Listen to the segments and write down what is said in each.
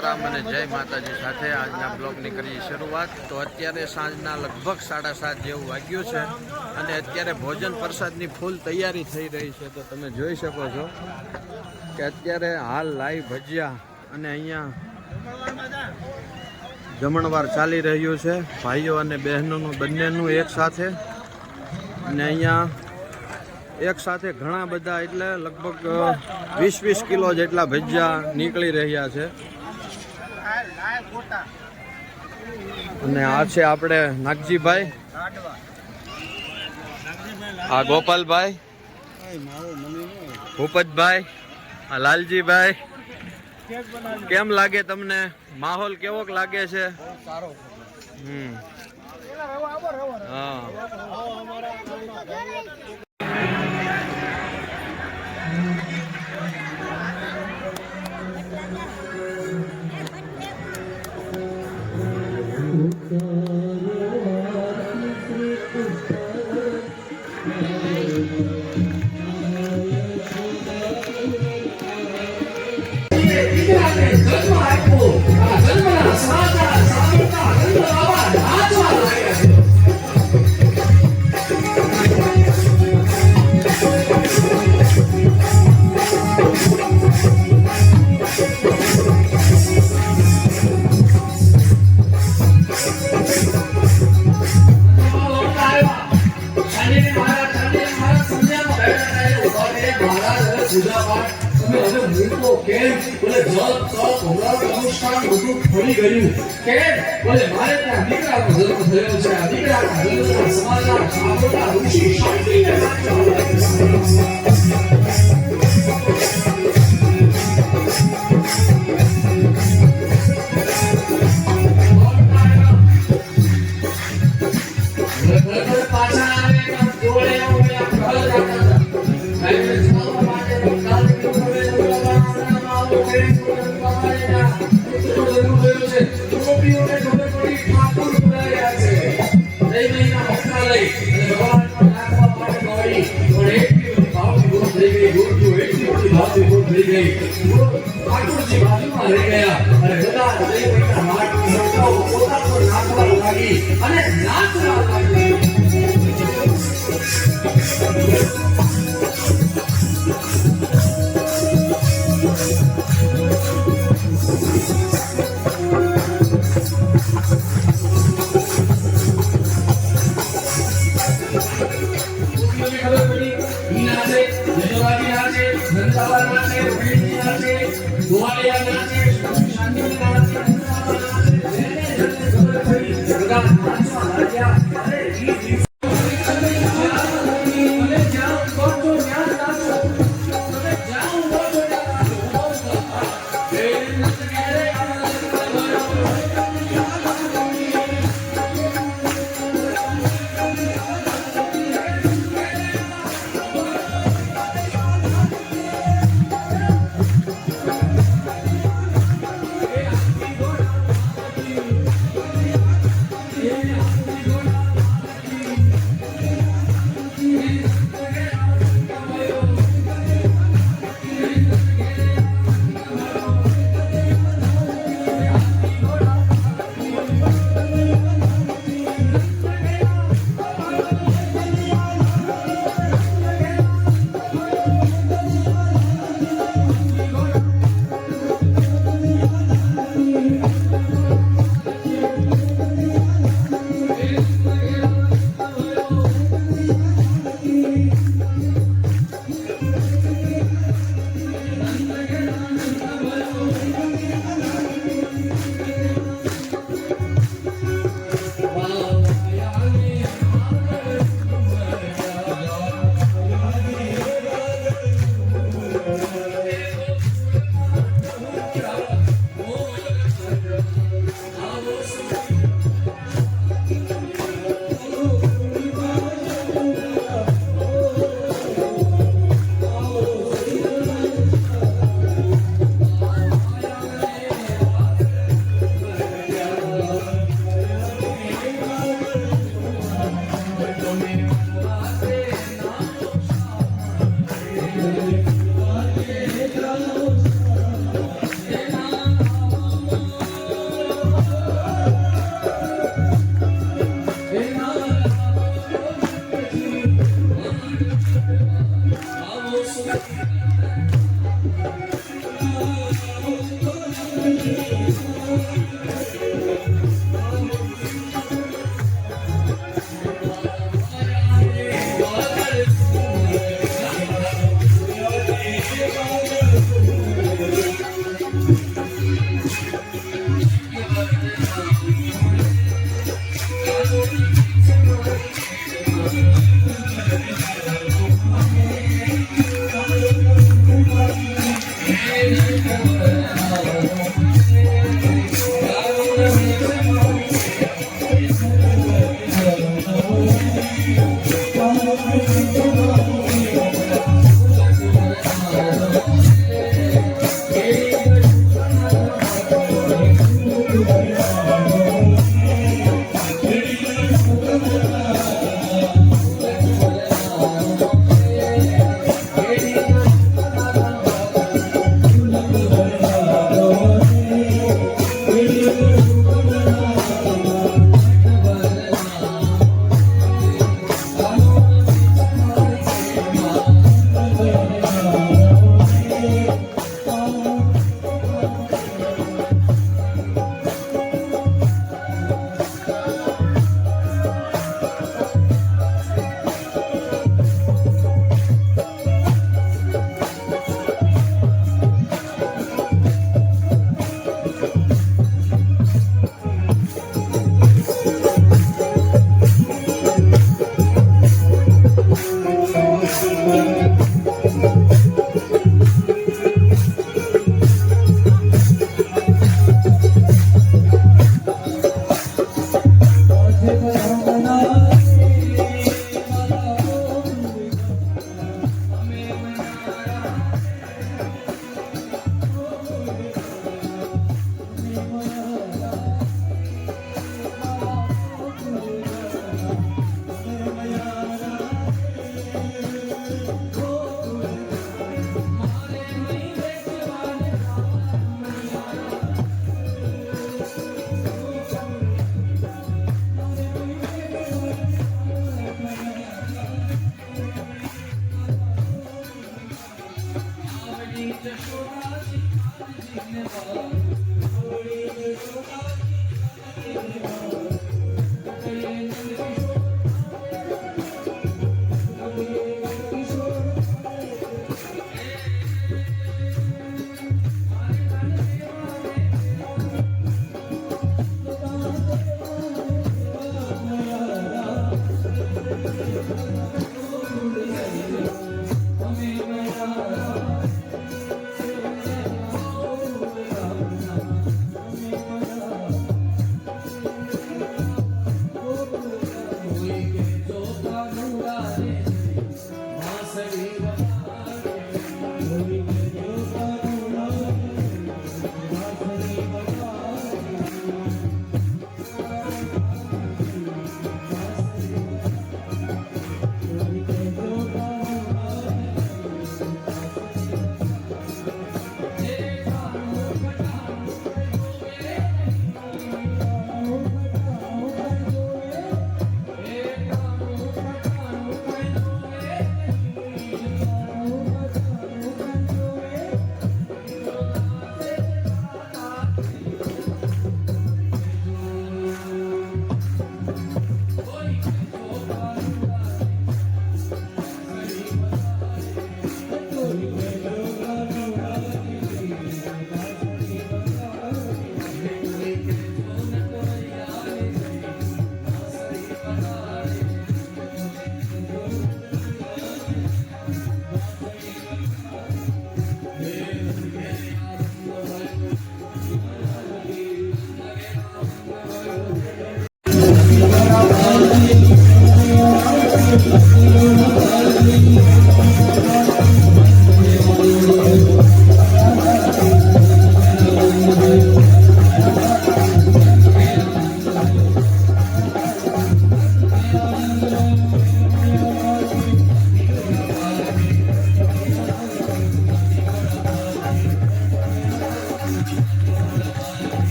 રામ અને જય માતાજી સાથે આજના બ્લોગની કરી શરૂઆત. તો અત્યારે સાંજના લગભગ સાડા સાત જેવું વાગ્યું છે અને અત્યારે ભોજન પ્રસાદની ફૂલ તૈયારી થઈ રહી છે. તો તમે જોઈ શકો છો કે અત્યારે હાલ લાઈવ ભજીયા અને અહીંયા જમણવાર ચાલી રહ્યું છે. ભાઈઓ અને બહેનોનું બંનેનું એક સાથે અને અહીંયા એક સાથે ઘણા બધા એટલે લગભગ વીસ વીસ કિલો જેટલા ભજીયા નીકળી રહ્યા છે. અને આ છે આપણે નાગજીભાઈ. આ ગોપાલભાઈ. ભૂપતભાઈ. આ લાલજીભાઈ. કેમ લાગે તમને? માહોલ કેવોક લાગે છે? હમ. હા. ભૂલી ગયું. કે બોલે મારે ત્યાં દીકરાનો જન્મ થયો છે, આ દીકરાના જન્મના સમાજના ઋષિ શાંતિને સાચવવા લઈ ગયા અને બધા હૃદય માર્ગ પોતાનો નાચવા લાગી અને નાચવા લાગી નાચે જજોરાજી નાચે નંદાવા નાચે ભીડ નાચે Thank you.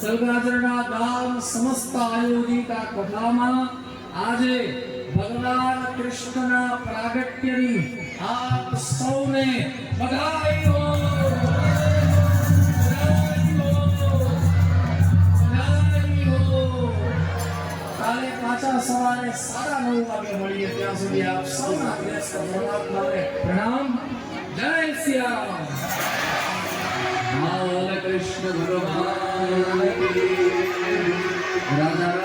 સલગાચરણા ગામ સમસ્ત આયોજિત આ કથામાં આજે ભગવાન કૃષ્ણના પ્રાગટ્યની આપ સૌને બધાઈ કાલે પાછા સવારે સાડા નવ વાગે મળીએ ત્યાં સુધી આપ સૌના ગ્રેસ્ટ પરમાત્માને પ્રણામ. જય શ્રી રામ. કૃષ્ણ ભગવાન. রাজা